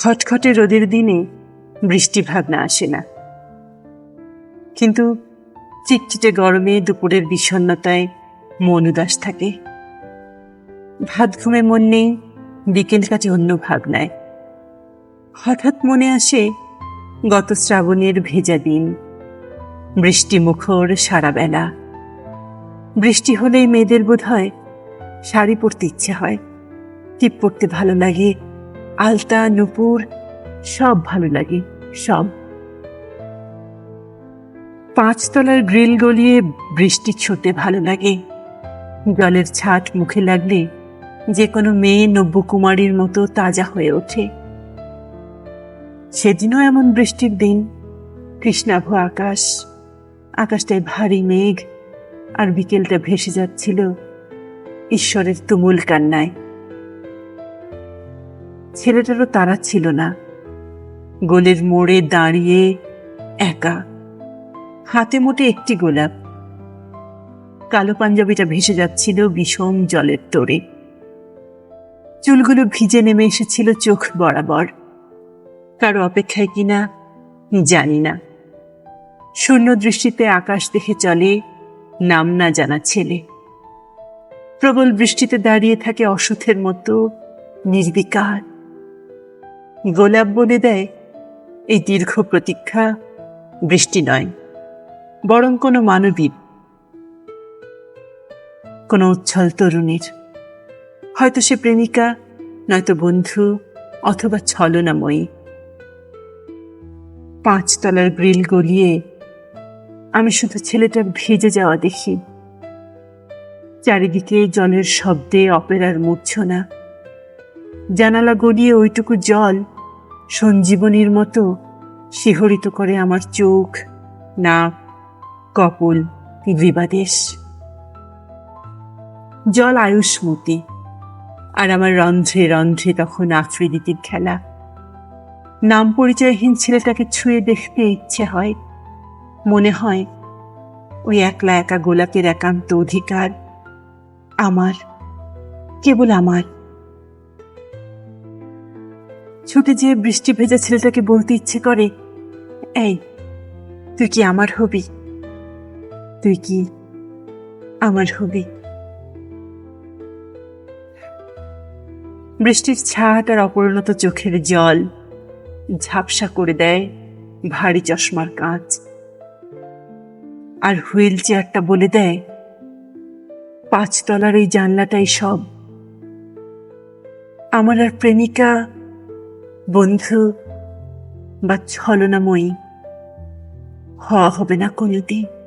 খটখটে রোদের দিনে বৃষ্টি ভাবনা আসে না। কিন্তু চিটচিটে গরমে দুপুরের বিষণ্ণতায় মন উদাস থাকে। ভাত ঘুমে মন নেই, বিকেল কাটে অন্য ভাবনায়। হঠাৎ মনে আসে গত শ্রাবণের ভেজা দিন। বৃষ্টি মুখর সারা বেলা। বৃষ্টি হলেই মেয়েদের বোধ হয় শাড়ি পরতে ইচ্ছে হয়। টিপ পরতে ভালো লাগে আলতা, নুপুর, সব ভালো লাগে, সব। পাঁচতলার গ্রিল গলিয়ে বৃষ্টি ছুটে ভালো লাগে। জলের ছাট মুখে লাগলে যে কোনো মেয়ে নব্যকুমারীর মতো তাজা হয়ে ওঠে। সেদিনও এমন বৃষ্টির দিন, কৃষ্ণাভ আকাশ, আকাশটায় ভারী মেঘ, আর বিকেলটা ভেসে যাচ্ছিল ঈশ্বরের তুমুল কান্নায়। ছেলেটারও তারা ছিল না। গোলের মোড়ে দাঁড়িয়ে একা। হাতে মোটে একটি গোলাপ। কালো পাঞ্জাবিটা ভেসে যাচ্ছিল বিষম জলের তোড়ে। চুলগুলো ভিজে নেমে এসেছিল চোখ বরাবর। কারও অপেক্ষায় কিনা জানি না। শূন্য দৃষ্টিতে আকাশ দেখে চলে নাম না জানা ছেলে। প্রবল বৃষ্টিতে দাঁড়িয়ে থাকে অসুথের মতো নির্বিকার। গোলাপ বলে দেয় এই দীর্ঘ প্রতীক্ষা বৃষ্টি নয়, বরং কোনো মানবীর, কোনো উচ্ছল তরুণীর। হয়তো সে প্রেমিকা, নয়তো বন্ধু, অথবা ছলনাময়ী। পাঁচতলার গ্রিল গলিয়ে আমি শুধু ছেলেটা ভিজে যাওয়া দেখি। চারিদিকে জলের শব্দে অপেরার মূর্ছনা। জানালা গড়িয়ে ওইটুকু জল সঞ্জীবনীর মতো শিহরিত করে আমার চোখ, নাক, কপল গ্রীবাদেশ জল আয়ুষ্মতি আর আমার রন্ধ্রে রন্ধ্রে তখন আফ্রিদিতির খেলা। নাম পরিচয়হীন ছেলেটাকে ছুঁয়ে দেখতে ইচ্ছে হয়। মনে হয় ওই একলা একা গোলাপের একান্ত অধিকার আমার, কেবল আমার। ছুটে যেয়ে বৃষ্টি ভেজা ছেলেটাকে বলতে ইচ্ছে করে, এই, তুই কি আমার হবি? তুই কি আমার হবি? বৃষ্টির ছাট আর অপরিণত চোখের জল ঝাপসা করে দেয় ভারী চশমার কাঁচ। আর হুইল চেয়ারটা বলে দেয়, পাঁচতলার এই জানলাটাই সব। আমার আর প্রেমিকা বন্ধু বা ছলনাময়ী। হওয়া হবে না কোনোদিন।